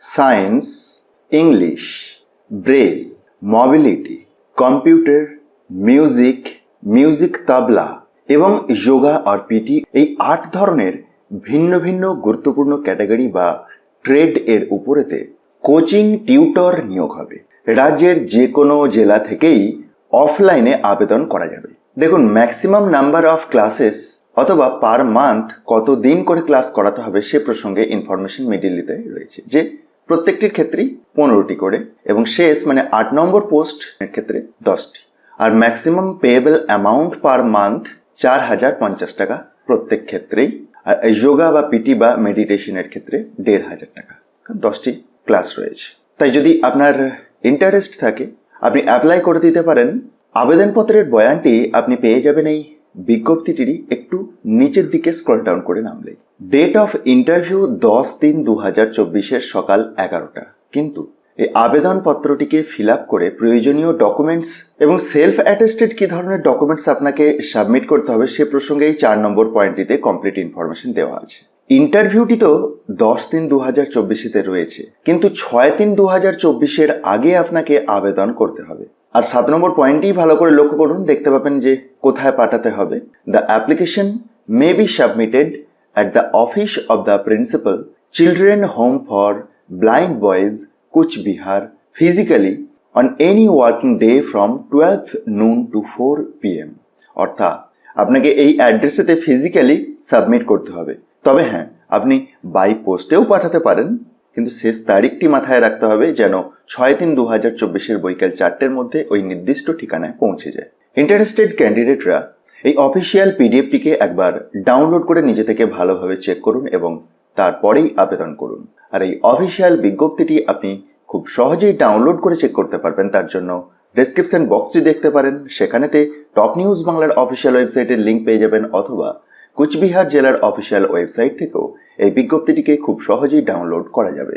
Science, English, braille, mobility, computer, music music tabla এবং যোগা আর PT এই আট ধরনের ভিন্ন ভিন্ন গুরুত্বপূর্ণ ক্যাটাগরি বা ট্রেড এর উপরেতে কোচিং টিউটর নিয়োগ হবে। রাজ্যের যে কোনো জেলা থেকেই অফলাইনে আবেদন করা যাবে। দেখুন, ম্যাক্সিমাম নাম্বার অফ ক্লাসেস অথবা পার মান্থ কত দিন করে ক্লাস করাতে হবে সে প্রসঙ্গে ইনফরমেশন মিডিলিতে রয়েছে যে প্রত্যেকটির ক্ষেত্রেই পনেরোটি করে এবং শেষ মানে আট নম্বর পোস্ট এর ক্ষেত্রে দশটি। আর maximum payable amount per month চার হাজার পঞ্চাশ টাকা প্রত্যেক ক্ষেত্রেই। আর যোগা বা পিটি বা মেডিটেশনের ক্ষেত্রে দেড় হাজার টাকা। দশটি ক্লাস রয়েছে। তাই যদি আপনার ইন্টারেস্ট থাকে, আপনি অ্যাপ্লাই করে দিতে পারেন। আবেদনপত্রের বয়ানটি আপনি পেয়ে যাবেন এই বিজ্ঞপ্তিটিরই একটু নিচের দিকে স্ক্রল ডাউন করে নামলে। ডেট অফ ইন্টারভিউ দশ তিন দু হাজার চব্বিশের সকাল এগারোটা। কিন্তু এই আবেদনপত্রটিকে ফিল আপ করে প্রয়োজনীয় ডকুমেন্টস এবং সেলফ অ্যাটেস্টেড কি ধরনের ডকুমেন্টস আপনাকে সাবমিট করতে হবে সে প্রসঙ্গে এই চার নম্বর পয়েন্টটিতে কমপ্লিট ইনফরমেশন দেওয়া আছে। ইন্টারভিউটি তো দশ তিন দু হাজার চব্বিশেতে রয়েছে। কিন্তু ছয় তিন দু হাজার চব্বিশের আগে আপনাকে আবেদন করতে হবে। আর সাত নম্বর পয়েন্টই ভালো করে লক্ষ্য করুন, দেখতে পাবেন যে কোথায় পাঠাতে হবে। The application may be submitted at the office of the principal children home for blind boys Coochbehar physically on any working day from twelve noon to four PM অর্থাৎ, আপনাকে এই অ্যাড্রেসেতে ফিজিক্যালি সাবমিট করতে হবে। তবে হ্যাঁ আপনি বাই পোস্টেও পাঠাতে পারেন, কিন্তু শেষ তারিখটি মাথায় রাখতে হবে যেন ছয় তিন দু হাজার চব্বিশের বৈকাল চারটের মধ্যে ওই নির্দিষ্ট ঠিকানায় পৌঁছে যায়। ইন্টারেস্টেড ক্যান্ডিডেটরা এই অফিসিয়াল পিডিএফটিকে একবার ডাউনলোড করে নিজে থেকে ভালোভাবে চেক করুন এবং তারপরেই আবেদন করুন। আর এই অফিসিয়াল বিজ্ঞপ্তিটি আপনি খুব সহজেই ডাউনলোড করে চেক করতে পারবেন, তার জন্য ডেসক্রিপশন বক্সটি দেখতে পারেন। সেখানেতে টপ নিউজ বাংলার অফিসিয়াল ওয়েবসাইটের লিঙ্ক পেয়ে যাবেন অথবা কুচবিহার জেলার অফিসিয়াল ওয়েবসাইট থেকেও এই বিজ্ঞপ্তিটিকে খুব সহজেই ডাউনলোড করা যাবে।